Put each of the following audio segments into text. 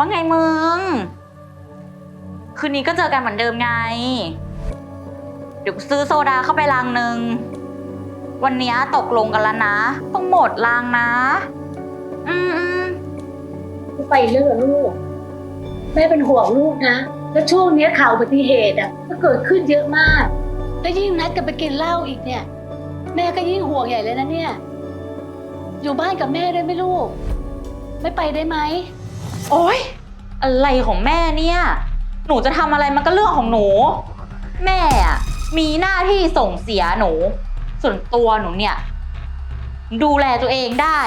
ว่าไงมึง คืนนี้ก็เจอกันเหมือนเดิมไง เดี๋ยวกูซื้อโซดาเข้าไปลังหนึ่ง วันนี้ตกลงกันแล้วนะ ต้องหมดลังนะ อืมอืมไปเรื่องกับลูก แม่เป็นห่วงลูกนะ แล้วช่วงเนี้ยข่าวอุบัติเหตุอะก็เกิดขึ้นเยอะมาก แล้วยิ่งนัดกันไปกินเหล้าอีกเนี่ย แม่ก็ยิ่งห่วงใหญ่เลยนะเนี่ย อยู่บ้านกับแม่ได้ไหมลูก ไม่ไปได้ไหม โอ๊ย อะไรของแม่เนี่ย หนูจะทำอะไรมันก็เรื่องของหนู แม่อะมีหน้าที่ส่งเสียหนู ส่วนตัวหนูเนี่ย ดูแลตัวเองได้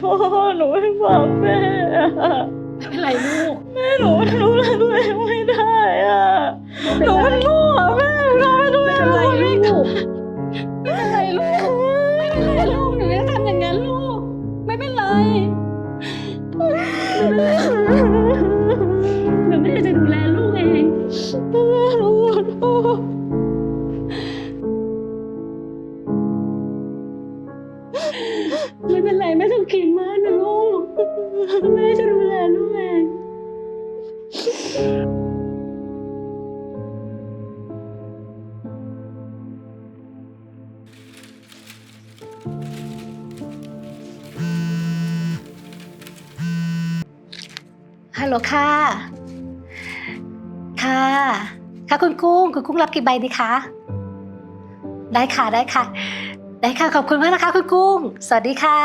ขอโทษหนูไม่ฟังแม่อะไม่เป็นไรลูก แม่หนูดูแลตัวเองไม่ได้อะหนูมันมั่ว ฮัลโหลค่ะ ค่ะ ค่ะคุณกุ้ง คุณกุ้งรับกี่ใบดีคะ ได้ค่ะได้ค่ะ ได้ค่ะขอบคุณมากนะคะ คุณกุ้ง สวัสดีค่ะ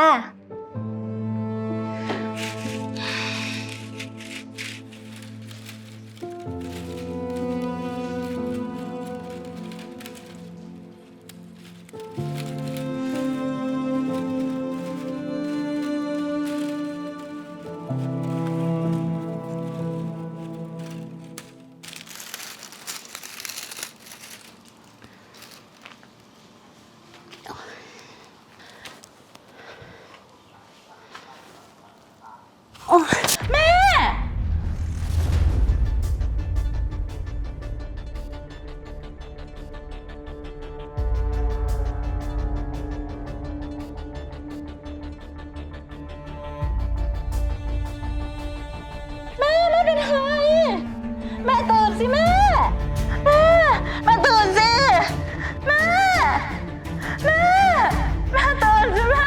แเป็นไรแม่ตื่นสิแม่ แม่ แม่ตื่นสิ แม่ แม่ แม่ตื่นสิแม่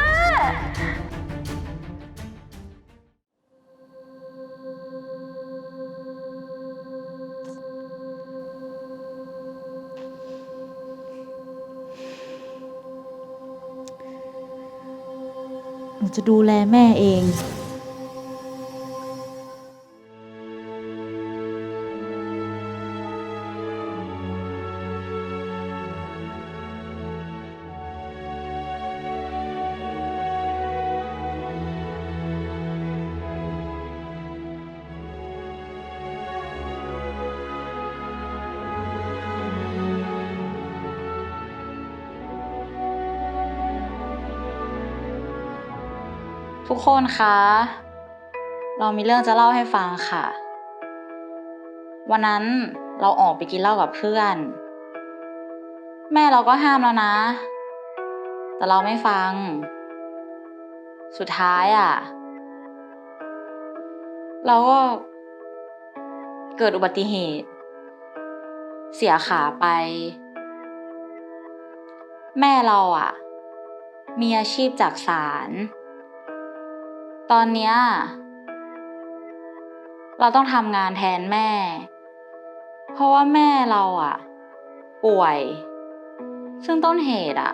หนูจะดูแลแม่เอง ทุกคนคะ เรามีเรื่องจะเล่าให้ฟังค่ะ วันนั้นเราออกไปกินเหล้ากับเพื่อน แม่เราก็ห้ามแล้วนะ แต่เราไม่ฟัง สุดท้ายอะ เราก็เกิดอุบัติเหตุ เสียขาไป แม่เราอะ มีอาชีพจากสาร ตอนเนี้ยเราต้องทำงานแทนแม่ เพราะว่าแม่เราอะป่วย ซึ่งต้นเหตุอะ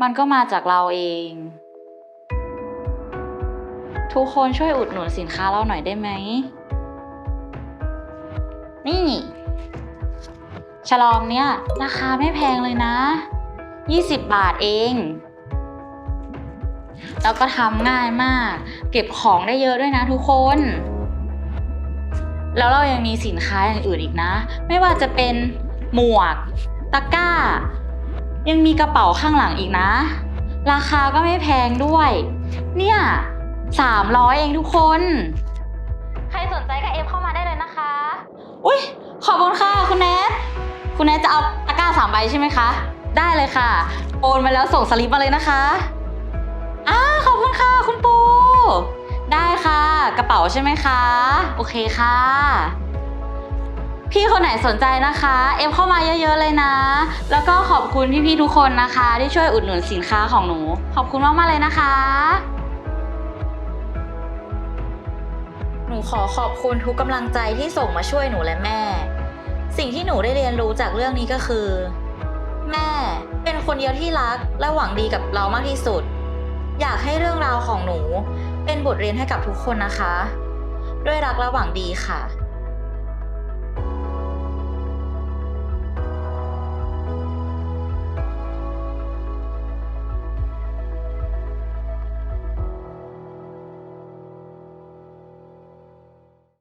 มันก็มาจากเราเอง ทุกคนช่วยอุดหนุนสินค้าเราหน่อยได้ไหม นี่ฉลอมเนี้ยราคาไม่แพงเลยนะ 20 บาทเอง แล้วก็ทำง่ายมาก เก็บของได้เยอะด้วยนะทุกคน แล้วเรายังมีสินค้าอย่างอื่นอีกนะ ไม่ว่าจะเป็นหมวก ตะกร้า ยังมีกระเป๋าข้างหลังอีกนะ ราคาก็ไม่แพงด้วย เนี่ยสามร้อยเองทุกคน ใครสนใจก็เอฟเข้ามาได้เลยนะคะ อุ้ยขอบคุณค่ะคุณแนทคุณแนทจะเอาตะกร้าสามใบใช่ไหมคะ ได้เลยค่ะ โอนมาแล้วส่งสลิปมาเลยนะคะ อ้าขอบคุณค่ะ คุณปู ได้ค่ะ กระเป๋าใช่ไหมคะ โอเคค่ะ พี่คนไหนสนใจนะคะ เอฟเข้ามาเยอะๆเลยนะ แล้วก็ขอบคุณพี่ๆทุกคนนะคะ ที่ช่วยอุดหนุนสินค้าของหนู ขอบคุณมากๆเลยนะคะ หนูขอขอบคุณทุกกำลังใจที่ส่งมาช่วยหนูและแม่ สิ่งที่หนูได้เรียนรู้จากเรื่องนี้ก็คือ แม่เป็นคนเดียวที่รักและหวังดีกับเรามากที่สุด อยากให้เรื่องราวของหนู เป็นบทเรียนให้กับทุกคนนะคะ ด้วยรักและหวังดีค่ะ